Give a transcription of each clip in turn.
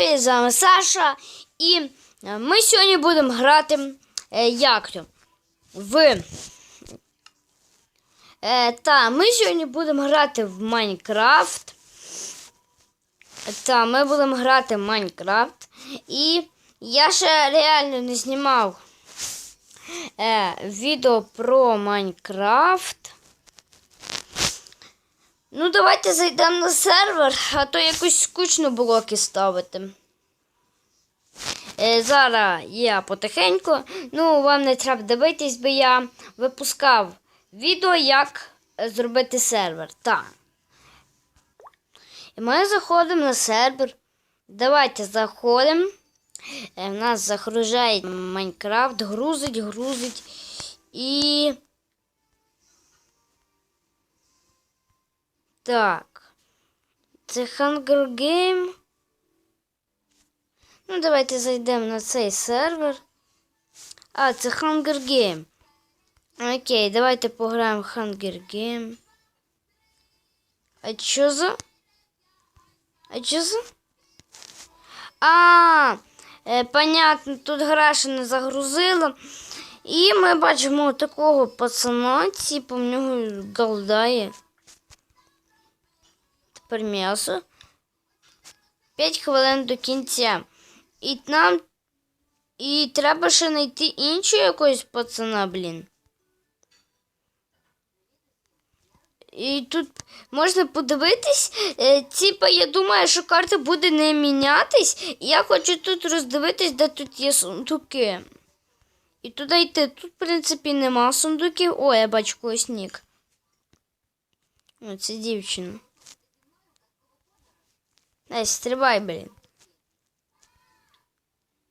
привіт, з вами Саша. І е, ми сьогодні будемо грати е, як то в. Е, та, ми сьогодні будемо грати в Майнкрафт. Та, ми будемо грати в Майнкрафт. І я ще реально не знімав е, відео про Майнкрафт. Ну, давайте зайдемо на сервер, а то якось скучно блоки ставити. Е, зараз я потихеньку. Ну, вам не треба дивитись, бо я випускав відео, як зробити сервер. Так. І ми заходимо на сервер. Давайте заходимо. Е, в нас загружає Майнкрафт, грузить, грузить. І. Так. Це Hunger Game. Ну, давайте зайдемо на цей сервер. А, це Hunger Game. Окей, давайте пограємо в Hunger Game. А що за? А що за? А, е, понятно, тут гра ще не загрузила. І ми бачимо такого пацана, типу, в нього голдає. Тепер 5 хвилин до кінця. І нам. І треба ще знайти іншого якогось пацана, блін. І тут можна подивитись. Е, типа, я думаю, що карта буде не мінятись. Я хочу тут роздивитись, де тут є сундуки. І туди йти. Тут, в принципі, нема сундуків. О, я бачу когось нік. О, це дівчина. Ей, стрибай, блін.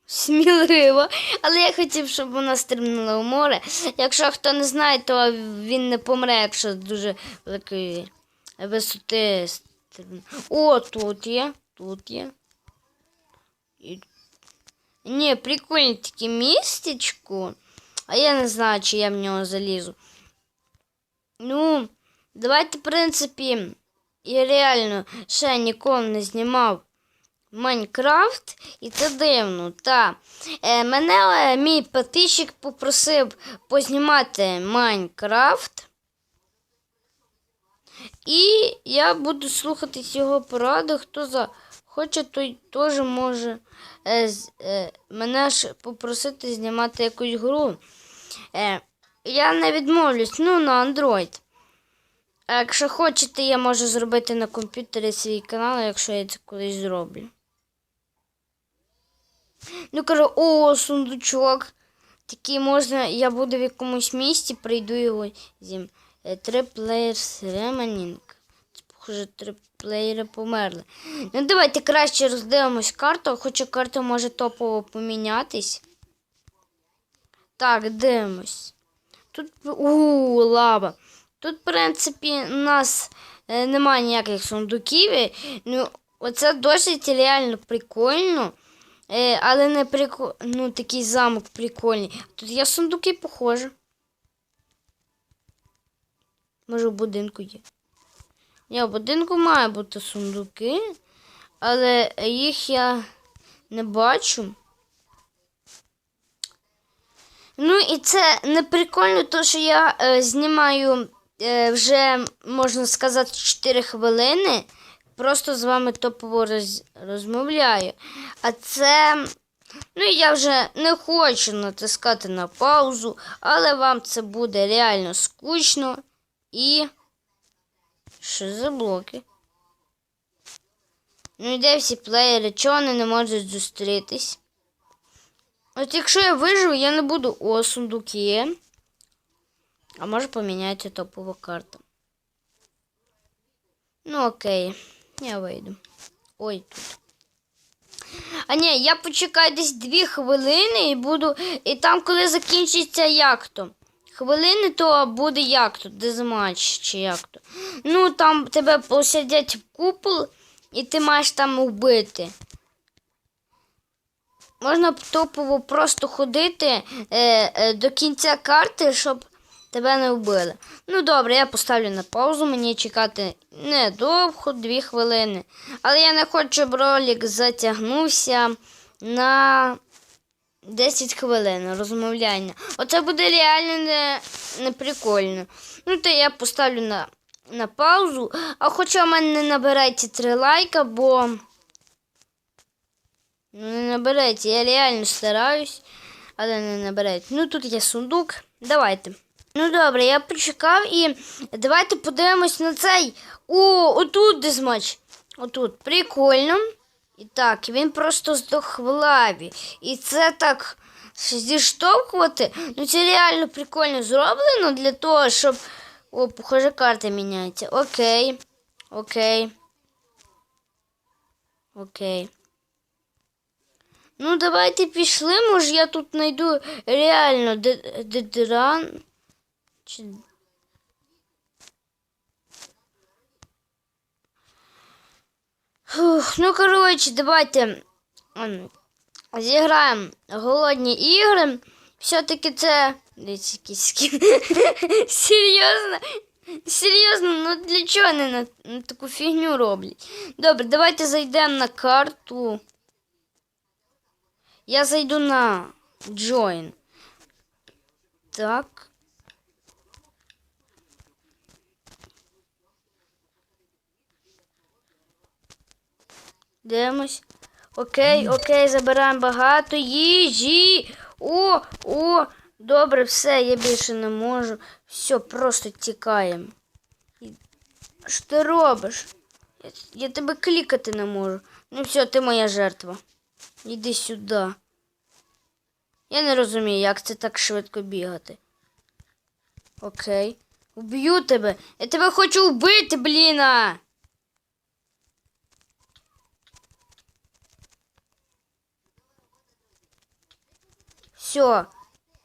Сміливо. Але я хотів, щоб вона стрибнула в море. Якщо хто не знає, то він не помре, якщо дуже великої висоти стрибне. О, тут є. Тут є. І... Ні, прикольне таке містечко. А я не знаю, чи я в нього залізу. Ну, давайте, в принципі. Я реально ще ніколи не знімав Майнкрафт, і це дивно. Та е, мене е, мій підписчик попросив познімати Майнкрафт. І я буду слухати його поради. Хто захоче, той теж може е, е, мене ж попросити знімати якусь гру. Е, я не відмовлюсь, ну, на Android. А якщо хочете, я можу зробити на комп'ютері свій канал, якщо я це колись зроблю. Ну, кажу, о, сундучок. Такий можна, я буду в якомусь місті, прийду його зім. Е, Три плеєрс реманінг. Це, похоже, три плеєри померли. Ну, давайте краще роздивимось карту, хоча карта може топово помінятись. Так, дивимось. Тут у лава. Тут, в принципі, у нас е, немає ніяких сундуків. Ну, оце досить реально прикольно. Е, але не прикольно. Ну, такий замок прикольний. Тут є сундуки, похоже. Може, в будинку є. Ні, в будинку має бути сундуки, але їх я не бачу. Ну, і це не прикольно, тому що я е, знімаю е, вже, можна сказати, 4 хвилини. Просто з вами топово роз, розмовляю. А це. Ну, я вже не хочу натискати на паузу, але вам це буде реально скучно і. Що за блоки? Ну, і де всі плеєри, чого вони не можуть зустрітись? От якщо я виживу, я не буду о сундуки. А може поміняти топова карта. Ну окей, я вийду. Ой тут. А ні, я почекаю десь дві хвилини і буду. І там, коли закінчиться як то. Хвилини, то буде як то, дезматч чи як то. Ну, там тебе посадять в купол, і ти маєш там вбити. Можна топово просто ходити е, е, до кінця карти, щоб тебе не вбили. Ну добре, я поставлю на паузу, мені чекати недовго, дві хвилини. Але я не хочу, щоб ролик затягнувся на 10 хвилин розмовляння. Оце буде реально не, не прикольно. Ну, то я поставлю на, на паузу. А хоча в мене не набирається 3 лайка, бо. Ну, не набирається. Я реально стараюсь, але не набирається. Ну, тут є сундук. Давайте. Ну добре, я почекав і давайте подивимось на цей. О, отут дизмач. Отут. Прикольно. І так, він просто здох. І це так зіштовхувати. Ну це реально прикольно зроблено для того, щоб. О, похоже, карта міняється. Окей. Окей. Окей. Ну, давайте пішли, може я тут знайду реально де- дедран. Фух, ну, коротше, давайте зіграємо голодні ігри. Все-таки це. Дивіться, якийсь. Серйозно? Серйозно, ну для чого вони на, на таку фігню роблять? Добре, давайте зайдемо на карту. Я зайду на Join. Так. Дивимось. Окей, окей, забираємо багато їжі. О, о, добре, все, я більше не можу. Все, просто тікаємо. Що ти робиш? Я, я тебе клікати не можу. Ну все, ти моя жертва. Іди сюди. Я не розумію, як це так швидко бігати. Окей. Уб'ю тебе. Я тебе хочу вбити, бліна. Все,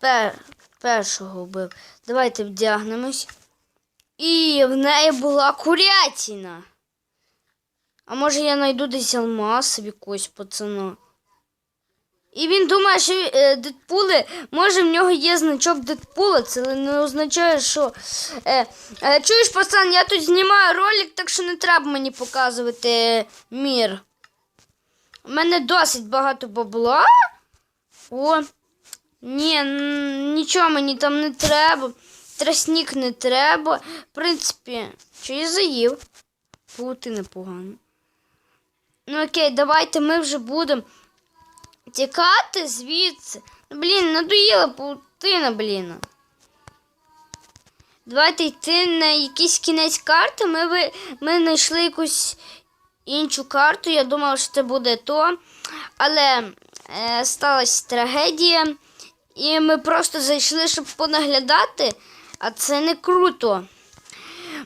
пер, першого вбив. Давайте вдягнемось. І в неї була курятина. А може я знайду десь алмаз якогось пацана. І він думає, що е, Дедпули, може в нього є значок Дедпула, це не означає, що. Е, е, чуєш, пацан, я тут знімаю ролик, так що не треба мені показувати е, мір. У мене досить багато бабла. О, ні, нічого мені там не треба. Тростник не треба. В принципі, що я заїв? Бути непогано. Ну окей, давайте ми вже будемо тікати звідси. Ну, Блін, надоїла паутина, блін. Давайте йти на якийсь кінець карти. Ми, ви, ми знайшли якусь іншу карту. Я думала, що це буде то. Але е, сталася трагедія. І ми просто зайшли, щоб понаглядати, а це не круто.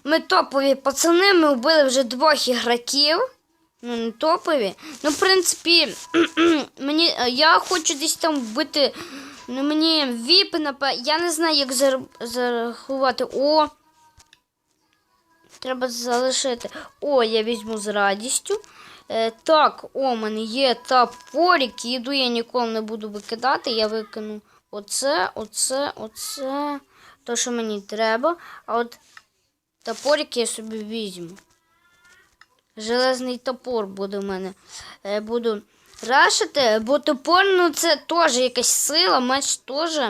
Ми топові пацани, ми вбили вже двох ігроків. Ну, не топові. Ну, в принципі, мені, е, я хочу десь там вбити. Ну, мені віпи, напевно. Я не знаю, як зар- зарахувати. О! Треба залишити. О, я візьму з радістю. Е, так, о, мене є топорик. Їду я ніколи не буду викидати. Я викину оце, оце, оце. То, що мені треба. А от топорик я собі візьму. Железний топор буде в мене. Е, буду рашити, бо топор, ну це теж якась сила, меч теж.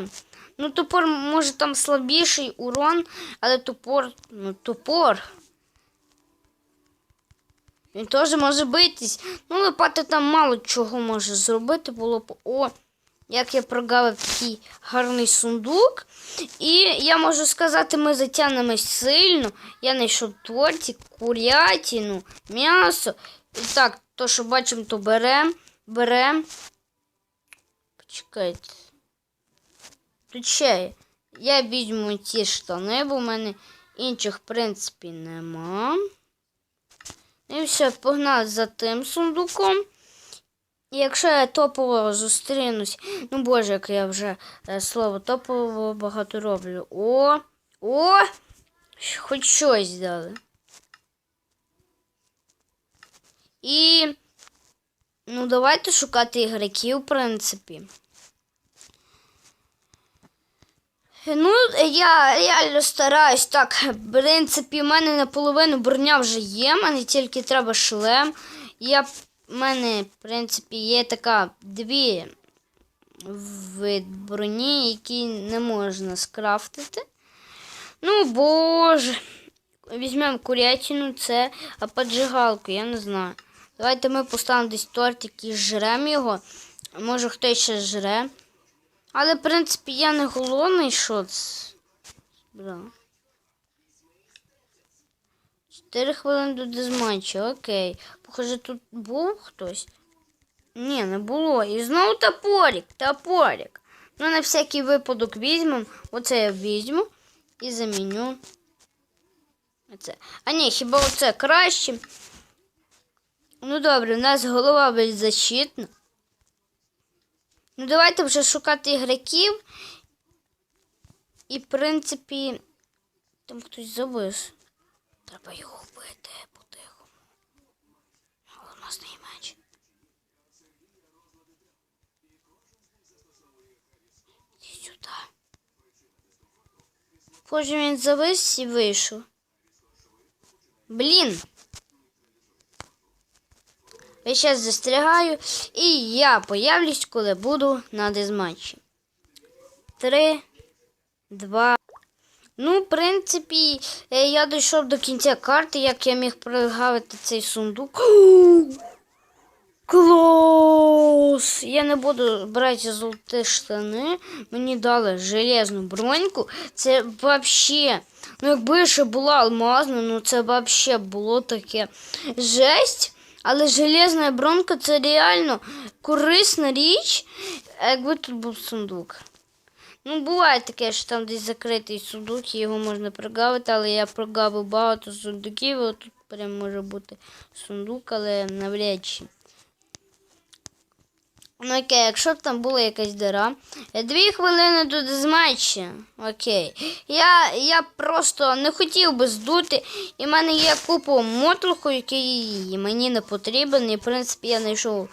Ну, топор може там слабіший урон, але топор, ну, топор. Він теж може битись. Ну, лопата там мало чого може зробити. Було б. О, як я прогавив такий гарний сундук. І я можу сказати, ми затягнемось сильно. Я знайшов тортик, курятину, м'ясо. І так, то, що бачимо, то берем. Берем. Почекайте. Тут ще. Я візьму ті штани, бо в мене інших, в принципі, нема. І все, погнали за тим сундуком. Якщо я топово зустрінусь, ну боже, як я вже е, слово топово багато роблю. О! О! Хоч щось дали. І. Ну, давайте шукати ігроків, в принципі. Ну, я реально стараюсь. Так, в принципі, в мене наполовину броня вже є, мені тільки треба шлем. Я, в мене, в принципі, є така дві вид броні, які не можна скрафтити. Ну, боже. Візьмемо курятину, це, а поджигалку, я не знаю. Давайте ми поставимо десь тортик і жремо його. Може хтось ще жре. Але, в принципі, я не голодний, що це. Бра. 4 хвилини до дезматчу, окей. Похоже, тут був хтось. Ні, не було. І знову топорик, топорик. Ну, на всякий випадок візьмемо. Оце я візьму і заміню. Оце. А ні, хіба оце краще? Ну добре, у нас голова беззащитна. Ну, давайте вже шукати ігроків. І, в принципі, там хтось завис. Треба його вбити по-тихому. Алмазний меч. Іди сюди. Боже, він завис і вийшов. Блін. Я зараз застрягаю, і я появлюсь, коли буду на дезматчі. Три, два. Ну, в принципі, е, я дійшов до кінця карти, як я міг прогавити цей сундук. Клас! Я не буду брати золоті штани. Мені дали железну броньку. Це взагалі. Ну, якби ще була алмазна, ну це взагалі було таке жесть. Але железна бронка це реально корисна річ, якби тут був сундук. Ну, буває таке, що там десь закритий сундук, його можна прогавити, але я прогавив багато сундуків, тут прям може бути сундук, але навряд чи. Ну окей, якщо б там була якась дира. Е, Дві хвилини до дезматчі. Окей. Я, я просто не хотів би здути. І в мене є купа мотлуху, який мені не потрібен. І в принципі я знайшов.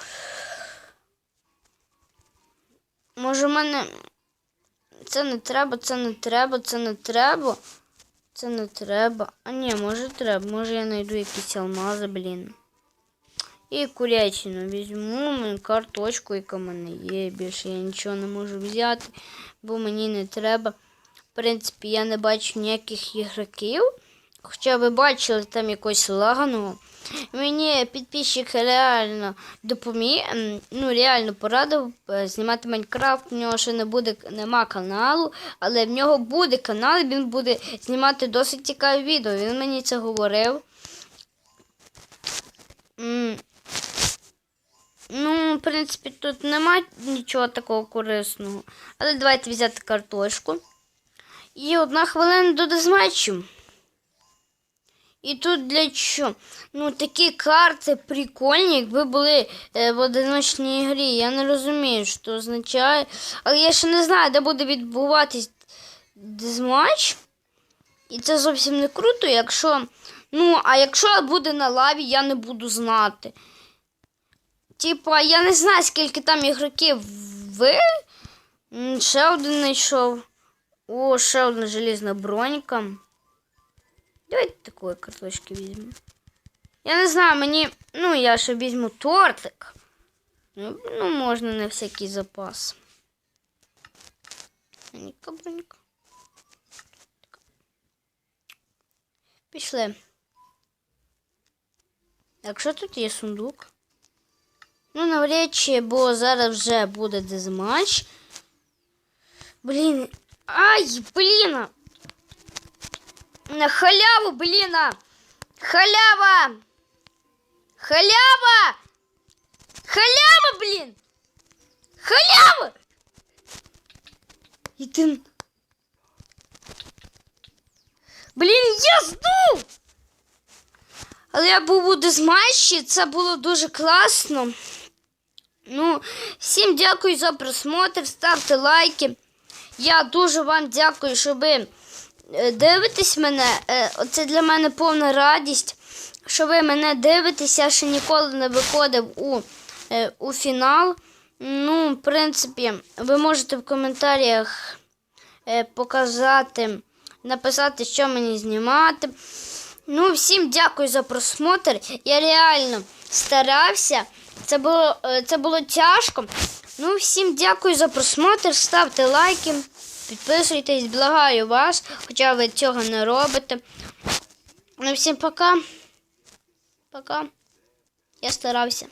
Може в мене. Це не треба, це не треба, це не треба. Це не треба. А ні, може треба. Може я знайду якісь алмази, блін. І курячину візьму, карточку, яка в мене є. Більше я нічого не можу взяти, бо мені не треба. В принципі, я не бачу ніяких ігроків. Хоча ви бачили там якось лаганого. Мені підписчик реально допоміг, ну реально порадив е, знімати Майнкрафт. У нього ще не буде нема каналу, але в нього буде канал, і він буде знімати досить цікаві відео. Він мені це говорив. Ну, в принципі, тут нема нічого такого корисного. Але давайте взяти картошку. І одна хвилина до дезматчу. І тут для чого? Ну, такі карти прикольні, якби були е, в одиночній грі. Я не розумію, що означає. Але я ще не знаю, де буде відбуватись дезматч. І це зовсім не круто, якщо. Ну, а якщо буде на лаві, я не буду знати. Типа, я не знаю, скільки там ігроків ви. Ще один знайшов. О, ще одна железна бронька. Давайте такої картошки візьмемо. Я не знаю, мені. Ну, я ще візьму тортик. Ну, ну, можна на всякий запас. Ніка бронька. Пішли. Якщо тут є сундук. Ну, навряд чи, бо зараз вже буде дезматч. Блін. Ай, блін. На халяву, блін. Халява. Халява. Халява, блін. Халява. І ти... Блін, я здув. Але я був у дезматчі, це було дуже класно. Ну, всім дякую за просмотр, ставте лайки. Я дуже вам дякую, що ви дивитесь мене. Е, Це для мене повна радість, що ви мене дивитесь. Я ще ніколи не виходив у, е, у фінал. Ну, в принципі, ви можете в коментарях е, показати, написати, що мені знімати. Ну, всім дякую за просмотр. Я реально старався. Це було, е, це було тяжко. Ну, всім дякую за просмотр. Ставте лайки, підписуйтесь, благаю вас, хоча ви цього не робите. Ну, всім пока. Пока. Я старався.